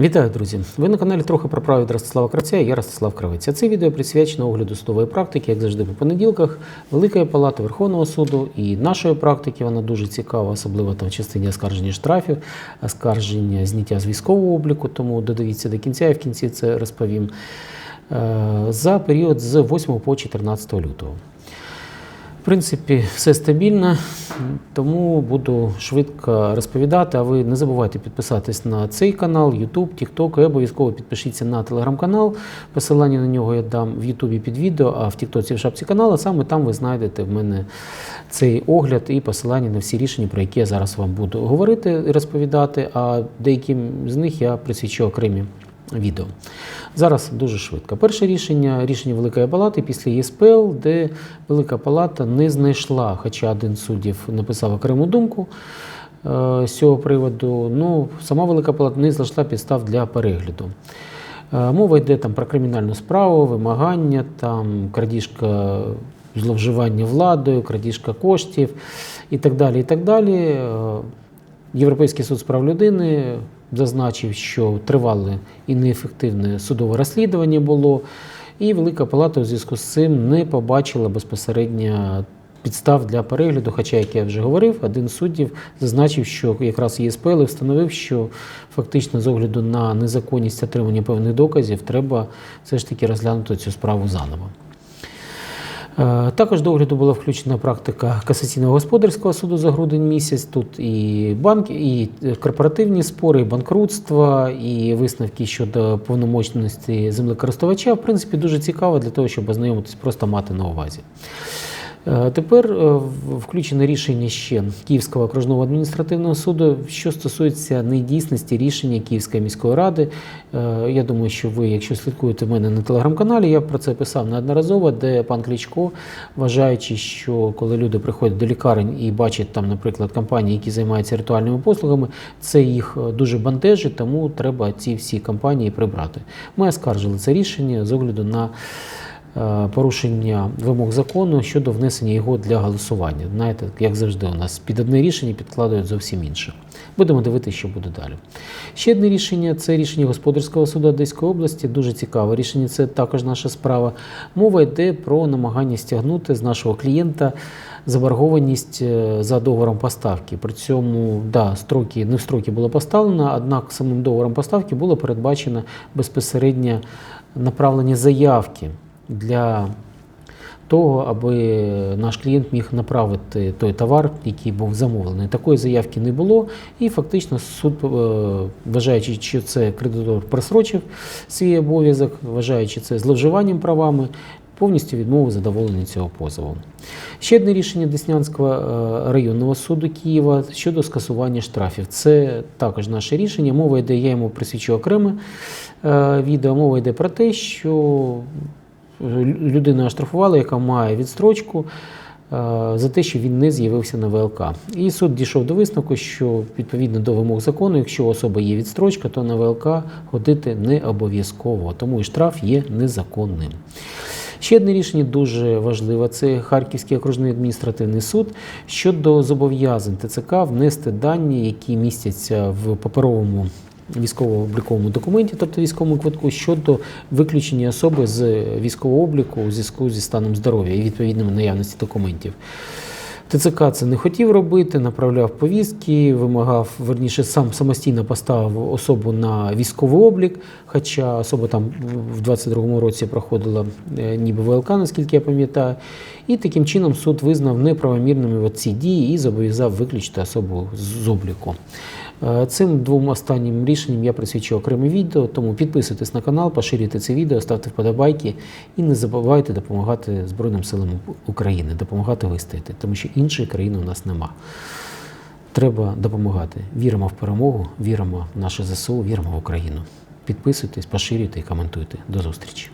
Вітаю, друзі! Ви на каналі трохи про право від Ростислава Кравця і я Ростислав Кравець. А Це відео присвячено огляду судової практики, як завжди по понеділках, Великої палати Верховного суду і нашої практики. Вона дуже цікава, особливо там в частині оскарження штрафів, оскарження зняття з військового обліку. Тому додивіться до кінця, і в кінці це розповім. Е, За період з 8 по 14 лютого. Принципі, все стабільно, тому буду швидко розповідати. А ви не забувайте підписатись на цей канал, YouTube, TikTok і обов'язково підпишіться на телеграм-канал. Посилання на нього я дам в Ютубі під відео, а в Тіктоці в шапці каналу. Саме там ви знайдете в мене цей огляд і посилання на всі рішення, про які я зараз вам буду говорити і розповідати. А деяким з них я присвячу окремі відео. Зараз дуже швидко. Перше рішення рішення Великої Палати після ЄСПЛ, де Велика Палата не знайшла, хоча один суддів написав окрему думку е, з цього приводу. Ну, сама Велика Палата не знайшла підстав для перегляду. Е, Мова йде там про кримінальну справу, вимагання, там крадіжка зловживання владою, крадіжка коштів і так далі. І так далі. Е, Європейський суд з прав людини зазначив, що тривале і неефективне судове розслідування було, і Велика Палата у зв'язку з цим не побачила безпосередньо підстав для перегляду. Хоча, як я вже говорив, один з суддів зазначив, що якраз ЄСПЛ встановив, що фактично з огляду на незаконність отримання певних доказів треба все ж таки розглянути цю справу заново. Е, Також до огляду була включена практика касаційного господарського суду за грудень місяць. Тут і банки, і корпоративні спори, і банкрутства, і висновки щодо повномочності землекористувача. В принципі, дуже цікаво для того, щоб ознайомитись, просто мати на увазі. Е, Тепер е, включене рішення ще Київського окружного адміністративного суду, що стосується недійсності рішення Київської міської ради. Е, Я думаю, що ви, якщо слідкуєте в мене на телеграм-каналі, я про це писав неодноразово, де пан Кличко, вважаючи, що коли люди приходять до лікарень і бачать там, наприклад, компанії, які займаються ритуальними послугами, це їх дуже бентежить, тому треба ці всі компанії прибрати. Ми оскаржили це рішення з огляду на порушення вимог закону щодо внесення його для голосування. Знаєте, як завжди, у нас під одне рішення підкладають зовсім інше. Будемо дивитися, що буде далі. Ще одне рішення це рішення господарського суду Одеської області. Дуже цікаве рішення. Це також наша справа. Мова йде про намагання стягнути з нашого клієнта заборгованість е, за договором поставки. При цьому да, строки не в строки було поставлено, однак самим договором поставки було передбачено безпосередньо направлення заявки для того, аби наш клієнт міг направити той товар, який був замовлений. Такої заявки не було, і фактично суд, е, вважаючи, що це кредитор просрочив свій обов'язок, вважаючи це зловживанням правами, повністю відмовив задоволення цього позову. Ще одне рішення Деснянського е, районного суду Києва щодо скасування штрафів. Це також наше рішення. Мова йде, я йому присвячу окреме е, відео. Мова йде про те, що людину оштрафували, яка має відстрочку е, за те, що він не з'явився на ВЛК. І суд дійшов до висновку, що відповідно до вимог закону, якщо у особи є відстрочка, то на ВЛК ходити не обов'язково, тому і штраф є незаконним. Ще одне рішення дуже важливе це Харківський окружний адміністративний суд щодо зобов'язань ТЦК внести дані, які містяться в паперовому військово-обліковому документі, тобто військовому квитку, щодо виключення особи з військового обліку у зв'язку зі станом здоров'я і відповідними наявності документів. ТЦК це не хотів робити, направляв повістки, вимагав, верніше, сам самостійно поставив особу на військовий облік, хоча особа там в 22-му році проходила е, ніби ВЛК, наскільки я пам'ятаю. І таким чином суд визнав неправомірними ці дії і зобов'язав виключити особу з обліку. Е, Цим двом останнім рішенням я присвячу окреме відео, тому підписуйтесь на канал, поширюйте це відео, ставте вподобайки і не забувайте допомагати Збройним силам України, допомагати вистояти, тому що іншої країни у нас нема. Треба допомагати. Віримо в перемогу, віримо в наше ЗСУ, віримо в Україну. Підписуйтесь, поширюйте і коментуйте. До зустрічі.